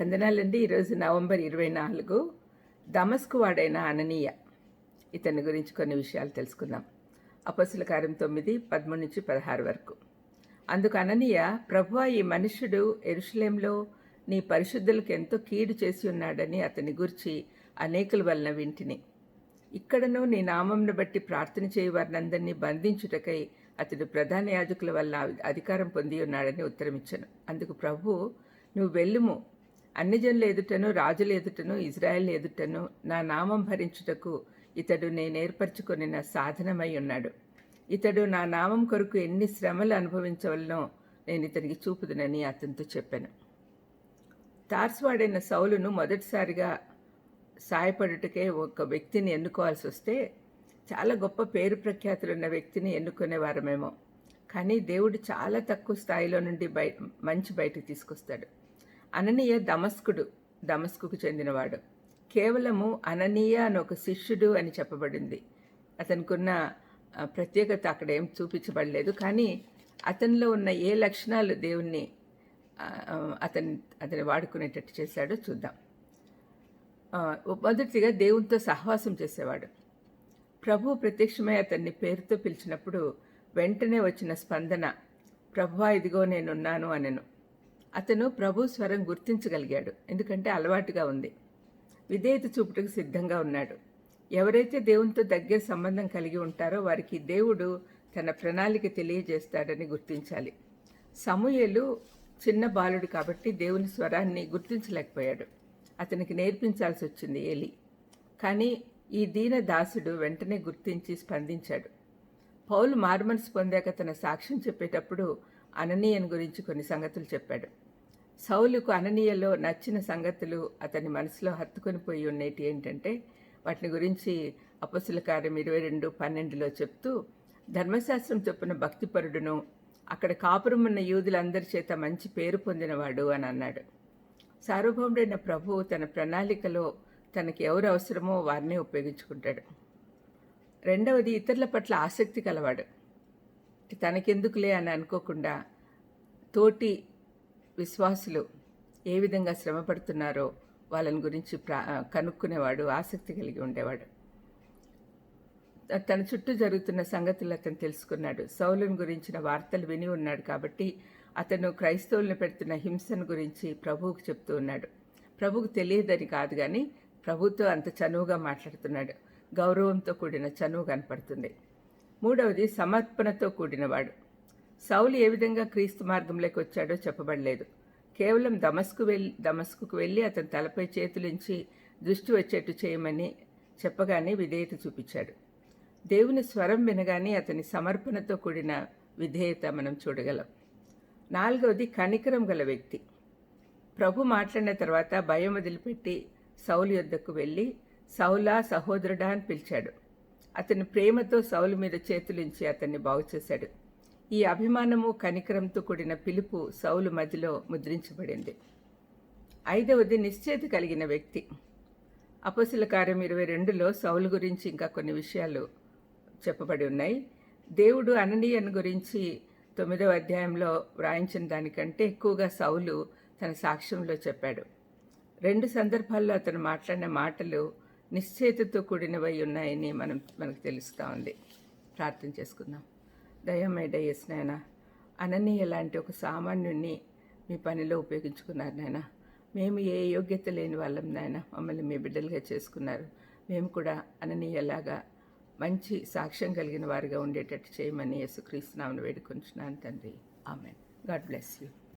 వందనాలండి. ఈరోజు నవంబర్ ఇరవై నాలుగు. దమస్కు వాడైన అననీయ. ఇతని గురించి కొన్ని విషయాలు తెలుసుకుందాం. అపసుల కార్యం తొమ్మిది పదమూడు నుంచి పదహారు వరకు. అందుకు అననీయ ప్రభు ఈ మనుష్యుడు ఎరుషులేంలో నీ పరిశుద్ధులకు ఎంతో కీడు చేసి ఉన్నాడని అతని గురించి అనేకుల వలన వింటిని. ఇక్కడను నీ నామంను బట్టి ప్రార్థన చేయవారినందరినీ బంధించుటకై అతడు ప్రధాన యాజకుల వల్ల అధికారం పొంది ఉన్నాడని ఉత్తరమిచ్చాను. అందుకు ప్రభు నువ్వు వెళ్ళుము. అన్ని జనుల ఎదుటను రాజుల ఎదుటను ఇజ్రాయెల్ ఎదుటను నా నామం భరించుటకు ఇతడు నేను ఏర్పరచుకొని నా సాధనమై ఉన్నాడు. ఇతడు నా నామం కొరకు ఎన్ని శ్రమలు అనుభవించవలనో నేను ఇతనికి చూపుదునని అతనితో చెప్పాను. తార్స్వాడైన సౌలును మొదటిసారిగా సాయపడుటకే ఒక వ్యక్తిని ఎన్నుకోవాల్సి వస్తే చాలా గొప్ప పేరు ప్రఖ్యాతులున్న వ్యక్తిని ఎన్నుకునేవారమేమో కానీ దేవుడు చాలా తక్కువ స్థాయిలో నుండి బయ మంచి బయటకు తీసుకొస్తాడు. అననీయ దమస్కుడు దమస్కుకు చెందినవాడు. కేవలము అననీయ అని ఒక శిష్యుడు అని చెప్పబడింది. అతనికున్న ప్రత్యేకత అక్కడ ఏం చూపించబడలేదు. కానీ అతనిలో ఉన్న ఏ లక్షణాలు దేవుణ్ణి అతని అతని వాడుకునేటట్టు చేశాడో చూద్దాం. మొదటిగా దేవునితో సహవాసం చేసేవాడు. ప్రభు ప్రత్యక్షమై అతన్ని పేరుతో పిలిచినప్పుడు వెంటనే వచ్చిన స్పందన ప్రభువా ఇదిగో నేనున్నాను అనెను. అతను ప్రభు స్వరం గుర్తించగలిగాడు. ఎందుకంటే అలవాటుగా ఉంది. విధేయత చూపుటకు సిద్ధంగా ఉన్నాడు. ఎవరైతే దేవునితో దగ్గర సంబంధం కలిగి ఉంటారో వారికి దేవుడు తన ప్రణాళిక తెలియజేస్తాడని గుర్తించాలి. సమూయలు చిన్న బాలుడు కాబట్టి దేవుని స్వరాన్ని గుర్తించలేకపోయాడు. అతనికి నేర్పించాల్సి వచ్చింది ఏలి. కానీ ఈ దీన దాసుడు వెంటనే గుర్తించి స్పందించాడు. పౌలు మార్మన్స్ పొందాక తన సాక్ష్యం చెప్పేటప్పుడు అననీయన్ గురించి కొన్ని సంగతులు చెప్పాడు. సౌలుకు అననీయలో నచ్చిన సంగతులు అతని మనసులో హత్తుకొని పోయి ఉండేటి ఏంటంటే వాటిని గురించి అపసుల కార్యం ఇరవై రెండు పన్నెండులో చెప్తూ ధర్మశాస్త్రం చొప్పున భక్తిపరుడును అక్కడ కాపురం ఉన్న యూదులందరి చేత మంచి పేరు పొందినవాడు అని అన్నాడు. సార్వభౌముడైన ప్రభువు తన ప్రణాళికలో తనకి ఎవరు అవసరమో వారిని ఉపయోగించుకుంటాడు. రెండవది ఇతరుల పట్ల ఆసక్తి కలవాడు. తనకెందుకులే అని అనుకోకుండా తోటి విశ్వాసులు ఏ విధంగా శ్రమ పడుతున్నారో వాళ్ళని గురించి ప్రా కనుక్కునేవాడు ఆసక్తి కలిగి ఉండేవాడు. తన చుట్టూ జరుగుతున్న సంగతులు అతను తెలుసుకున్నాడు. సౌలుని గురించిన వార్తలు విని ఉన్నాడు కాబట్టి అతను క్రైస్తవులను పెడుతున్న హింసను గురించి ప్రభువుకు చెప్తూ ఉన్నాడు. ప్రభువుకు తెలియదని కాదు కానీ ప్రభుతో అంత చనువుగా మాట్లాడుతున్నాడు. గౌరవంతో కూడిన చనువు కనపడుతుంది. మూడవది సమర్పణతో కూడినవాడు. సౌలు ఏ విధంగా క్రీస్తు మార్గంలోకి వచ్చాడో చెప్పబడలేదు. కేవలం దమస్కు వెళ్ళి దమస్కుకు వెళ్ళి అతని తలపై చేతులించి దృష్టి వచ్చేట్టు చేయమని చెప్పగానే విధేయత చూపించాడు. దేవుని స్వరం వినగానే అతని సమర్పణతో కూడిన విధేయత మనం చూడగలం. నాలుగవది కనికరం గల వ్యక్తి. ప్రభు మాట్లాడిన తర్వాత భయం వదిలిపెట్టి సౌలు యొద్దకు వెళ్ళి సౌలా సహోదరుడా అని పిలిచాడు. అతని ప్రేమతో సౌలు మీద చేతులించి అతన్ని బాగు చేశాడు. ఈ అభిమానము కనికరంతో కూడిన పిలుపు సౌలు మధ్యలో ముద్రించబడింది. ఐదవది నిశ్చేత కలిగిన వ్యక్తి. అపసుల కార్యం ఇరవై రెండులో సౌలు గురించి ఇంకా కొన్ని విషయాలు చెప్పబడి ఉన్నాయి. దేవుడు అననీయన్ గురించి తొమ్మిదవ అధ్యాయంలో వ్రాయించిన దానికంటే ఎక్కువగా సౌలు తన సాక్ష్యంలో చెప్పాడు. రెండు సందర్భాల్లో అతను మాట్లాడిన మాటలు నిశ్చేతతో కూడినవై ఉన్నాయని మనం మనకు తెలుస్తూ ఉంది. ప్రార్థన చేసుకుందాం. దయమేడ నాయన. అననీయ లాంటి ఒక సామాన్యుడిని మీ పనిలో ఉపయోగించుకున్నారు నాయన. మేము ఏ యోగ్యత లేని వాళ్ళం నాయన. మమ్మల్ని మీ బిడ్డలుగా చేసుకున్నారు. మేము కూడా అననీయలాగా మంచి సాక్ష్యం కలిగిన వారిగా ఉండేటట్టు చేయమని యేసుక్రీస్తునామను వేడుకొంచున్నాను తండ్రి. ఆమె గాడ్ బ్లెస్ యూ.